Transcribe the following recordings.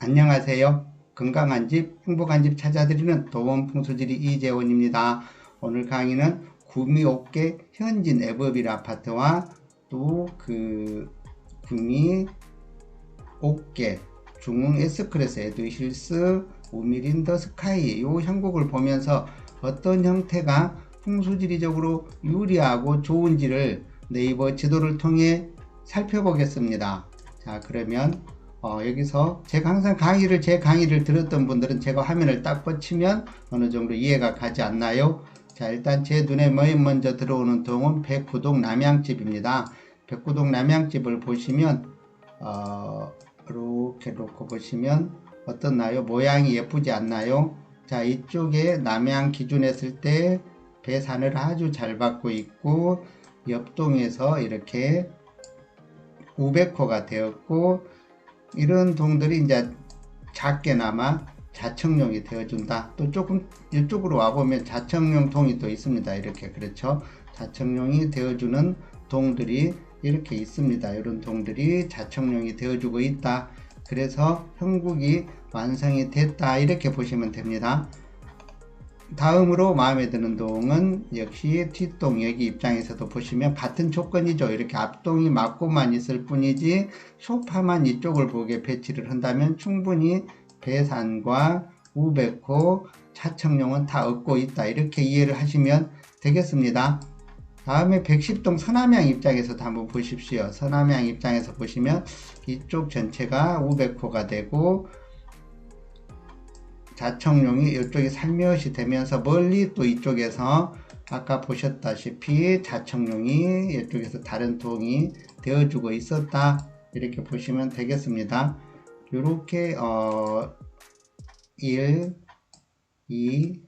안녕하세요. 건강한 집, 행복한 집 찾아드리는 도원풍수지리 이재원입니다. 오늘 강의는 구미옥계 현진 에버빌 아파트와 또 그 구미옥계 중흥 S클래스 에드힐스 우미린 더 스카이 요 형국을 보면서 어떤 형태가 풍수지리적으로 유리하고 좋은지를 네이버 지도를 통해 살펴보겠습니다. 자 그러면 어, 여기서 제가 항상 강의를 제 강의를 들었던 분들은 제가 화면을 딱 뻗치면 어느 정도 이해가 가지 않나요? 자 일단 제 눈에 맨 먼저 들어오는 동은 백구동 남양집입니다. 백구동 남양집을 보시면 어, 이렇게 놓고 보시면 어떻나요? 모양이 예쁘지 않나요? 자 이쪽에 남양 기준했을 때 배산을 아주 잘 받고 있고 옆동에서 이렇게 우백호가 되었고 이런 동들이 이제 작게나마 자청용이 되어준다. 또 조금 이쪽으로 와보면 자청용 동이 또 있습니다. 이렇게 그렇죠. 자청용이 되어주는 동들이 이렇게 있습니다. 이런 동들이 자청용이 되어주고 있다. 그래서 형국이 완성이 됐다. 이렇게 보시면 됩니다. 다음으로 마음에 드는 동은 역시 뒷동 여기 입장에서도 보시면 같은 조건이죠. 이렇게 앞동이 맞고만 있을 뿐이지 소파만 이쪽을 보게 배치를 한다면 충분히 배산과 우백호 차청용은 다 얻고 있다. 이렇게 이해를 하시면 되겠습니다. 다음에 110동 서남향 입장에서도 한번 보십시오. 서남향 입장에서 보시면 이쪽 전체가 우백호가 되고 자청용이 이쪽에 살며시 되면서 멀리 또 이쪽에서 아까 보셨다시피 자청용이 이쪽에서 다른 통이 되어주고 있었다. 이렇게 보시면 되겠습니다. 이렇게 어 1, 2,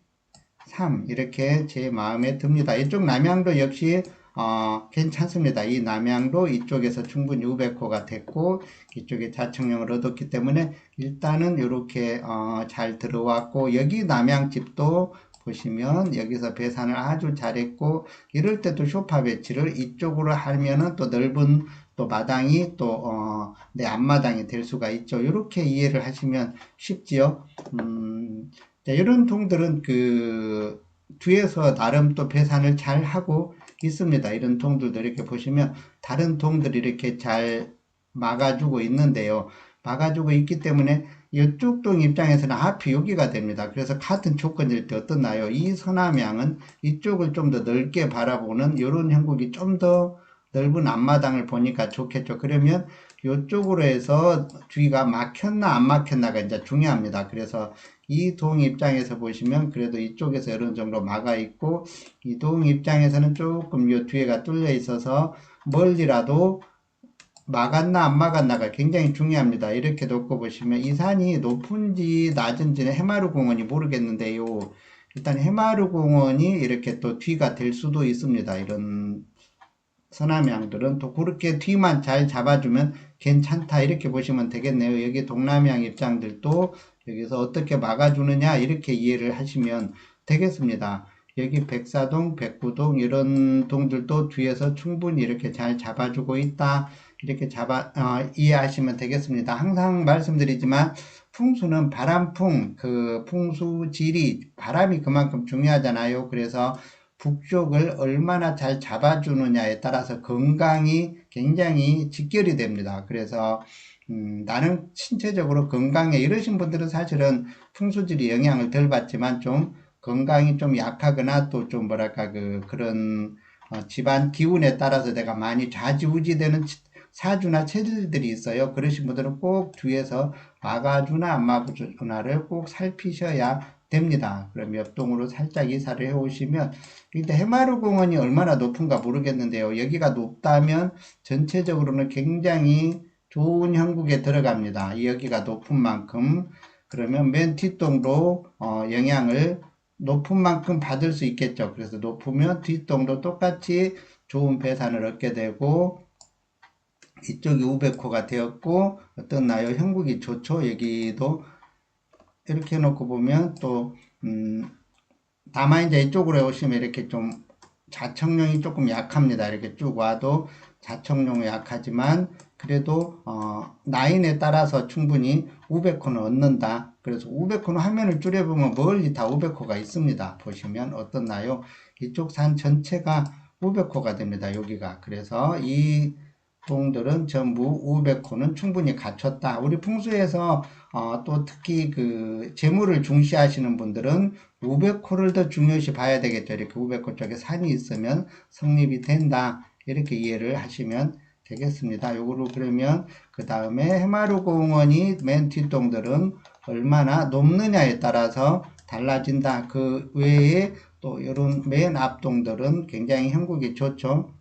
3 이렇게 제 마음에 듭니다. 이쪽 남양도 역시 어, 괜찮습니다. 이 남양도 이쪽에서 충분히 우백호가 됐고 이쪽에 자청령을 얻었기 때문에 일단은 이렇게 어, 잘 들어왔고 여기 남양집도 보시면 여기서 배산을 아주 잘했고 이럴 때도 쇼파 배치를 이쪽으로 하면은 또 넓은 또 마당이 또 어, 내 앞마당이 될 수가 있죠. 이렇게 이해를 하시면 쉽지요. 음, 자, 이런 통들은 그 뒤에서 나름 또 배산을 잘 하고 있습니다. 이런 통들도 이렇게 보시면 다른 통들이 이렇게 잘 막아주고 있는데요. 막아주고 있기 때문에 이쪽 동 입장에서는 앞이 여기가 됩니다. 그래서 같은 조건일 때 어떻나요? 이 서남향은 이쪽을 좀 더 넓게 바라보는 이런 형국이 좀더 넓은 앞마당을 보니까 좋겠죠. 그러면 이쪽으로 해서 뒤가 막혔나 안 막혔나가 이제 중요합니다. 그래서 이 동 입장에서 보시면 그래도 이쪽에서 어느 정도 막아 있고 이 동 입장에서는 조금 이 뒤에가 뚫려 있어서 멀리라도 막았나 안 막았나가 굉장히 중요합니다. 이렇게 놓고 보시면 이 산이 높은지 낮은지는 해마루 공원이 모르겠는데요. 일단 해마루 공원이 이렇게 또 뒤가 될 수도 있습니다. 이런 서남향들은 또 그렇게 뒤만 잘 잡아주면 괜찮다 이렇게 보시면 되겠네요. 여기 동남향 입장들도 여기서 어떻게 막아주느냐 이렇게 이해를 하시면 되겠습니다. 여기 백사동, 백구동 이런 동들도 뒤에서 충분히 이렇게 잘 잡아주고 있다. 이렇게 잡아 어, 이해하시면 되겠습니다. 항상 말씀드리지만 풍수는 바람풍 그 풍수질이 바람이 그만큼 중요하잖아요. 그래서 북쪽을 얼마나 잘 잡아주느냐에 따라서 건강이 굉장히 직결이 됩니다. 그래서 음, 나는 신체적으로 건강해 이러신 분들은 사실은 풍수질이 영향을 덜 받지만 좀 건강이 좀 약하거나 또 좀 뭐랄까 그 그런 어, 집안 기운에 따라서 내가 많이 좌지우지되는 사주나 체질들이 있어요. 그러신 분들은 꼭 뒤에서 막아주나 안 막아주나를 꼭 살피셔야 됩니다. 그럼 옆동으로 살짝 이사를 해 오시면 근데 해마루 공원이 얼마나 높은가 모르겠는데요. 여기가 높다면 전체적으로는 굉장히 좋은 형국에 들어갑니다. 여기가 높은 만큼 그러면 맨 뒷동도 어, 영향을 높은 만큼 받을 수 있겠죠. 그래서 높으면 뒷동도 똑같이 좋은 배산을 얻게 되고 이쪽이 500호가 되었고 어떤나요? 형국이 좋죠. 여기도 이렇게 해놓고 보면 또 음, 다만 이제 이쪽으로 오시면 이렇게 좀 자청용이 조금 약합니다. 이렇게 쭉 와도 자청용이 약하지만 그래도 어, 라인에 따라서 충분히 우베코는 얻는다. 그래서 우베코는 화면을 줄여보면 멀리 다 우베코가 있습니다. 보시면 어떻나요? 이쪽 산 전체가 우베코가 됩니다. 여기가. 그래서 이 동들은 전부 우베코는 충분히 갖췄다. 우리 풍수에서 어, 또 특히 그 재물을 중시하시는 분들은 우베코를 더 중요시 봐야 되겠죠. 이렇게 우베코 쪽에 산이 있으면 성립이 된다. 이렇게 이해를 하시면 되겠습니다. 요거로 그러면 그 다음에 해마루 공원이 맨 뒷동들은 얼마나 높느냐에 따라서 달라진다. 그 외에 또 이런 맨 앞동들은 굉장히 형국이 좋죠.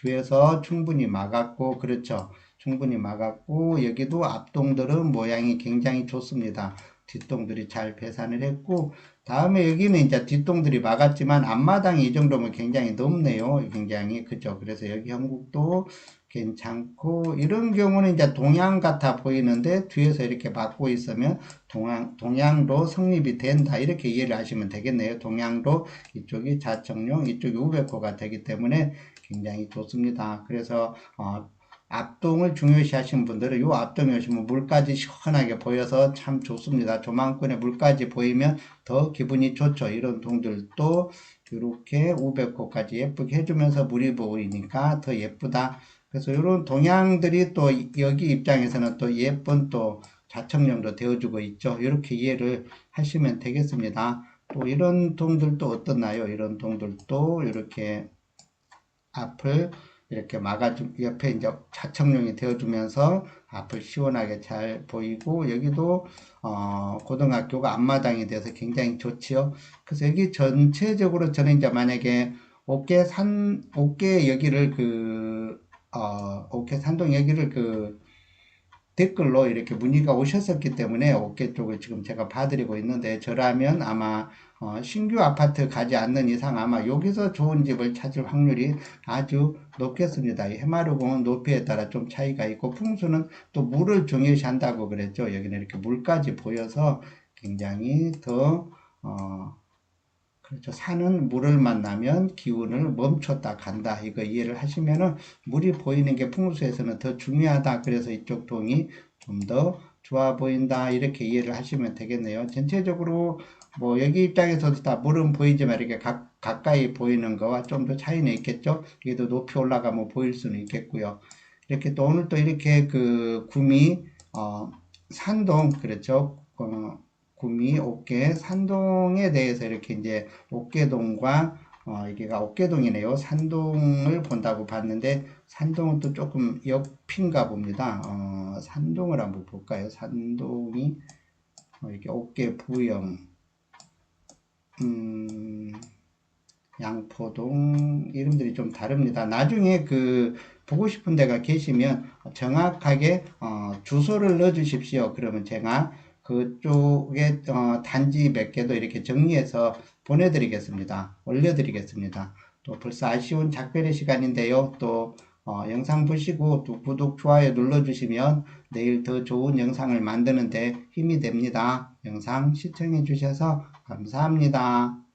뒤에서 충분히 막았고 그렇죠. 충분히 막았고 여기도 앞동들은 모양이 굉장히 좋습니다. 뒷동들이 잘 배산을 했고 다음에 여기는 이제 뒷동들이 막았지만 앞마당이 이 정도면 굉장히 높네요. 굉장히 그죠. 그래서 여기 형국도 괜찮고 이런 경우는 이제 동양 같아 보이는데 뒤에서 이렇게 막고 있으면 동양 동양도 성립이 된다 이렇게 이해를 하시면 되겠네요. 동양도 이쪽이 자청용 이쪽이 우백호가 되기 때문에 굉장히 좋습니다. 그래서 어, 앞동을 중요시 하시는 분들은 이 앞동에 오시면 물까지 시원하게 보여서 참 좋습니다. 조망권에 물까지 보이면 더 기분이 좋죠. 이런 동들도 이렇게 500호까지 예쁘게 해주면서 물이 보이니까 더 예쁘다. 그래서 이런 동향들이 또 여기 입장에서는 또 예쁜 또 자청령도 되어주고 있죠. 이렇게 이해를 하시면 되겠습니다. 또 이런 동들도 어떻나요? 이런 동들도 이렇게 앞을 이렇게 막아주 옆에 이제 자청용이 되어주면서 앞을 시원하게 잘 보이고 여기도 어, 고등학교가 앞마당이 돼서 굉장히 좋지요. 그래서 여기 전체적으로 저는 이제 만약에 어깨 산 어깨 여기를 그 어, 어깨 산동 여기를 그 댓글로 이렇게 문의가 오셨었기 때문에 어깨 쪽을 지금 제가 봐드리고 있는데 저라면 아마 어, 신규 아파트 가지 않는 이상 아마 여기서 좋은 집을 찾을 확률이 아주 높겠습니다. 해마루공은 높이에 따라 좀 차이가 있고 풍수는 또 물을 중요시한다고 그랬죠. 여기는 이렇게 물까지 보여서 굉장히 더 어, 그렇죠. 산은 물을 만나면 기운을 멈췄다 간다. 이거 이해를 하시면은 물이 보이는 게 풍수에서는 더 중요하다. 그래서 이쪽 동이 좀 더 좋아 보인다. 이렇게 이해를 하시면 되겠네요. 전체적으로 뭐 여기 입장에서도 다 물은 보이지만 이렇게 가, 가까이 보이는 거와 좀 더 차이는 있겠죠. 이게도 높이 올라가면 보일 수는 있겠고요. 이렇게 또 오늘 또 이렇게 그 구미 어, 산동 그렇죠. 어, 구미, 옥계, 산동에 대해서 이렇게 이제 옥계동과 어, 이게가 옥계동이네요. 산동을 본다고 봤는데 산동은 또 조금 옆인가 봅니다. 어, 산동을 한번 볼까요? 산동이 어, 이게 옥계 부영 음, 양포동 이름들이 좀 다릅니다. 나중에 그 보고 싶은 데가 계시면 정확하게 어, 주소를 넣어 주십시오. 그러면 제가 그쪽에 어, 단지 몇 개도 이렇게 정리해서 보내드리겠습니다. 올려드리겠습니다. 또 벌써 아쉬운 작별의 시간인데요. 또 어, 영상 보시고 또 구독, 좋아요 눌러주시면 내일 더 좋은 영상을 만드는데 힘이 됩니다. 영상 시청해 주셔서 감사합니다.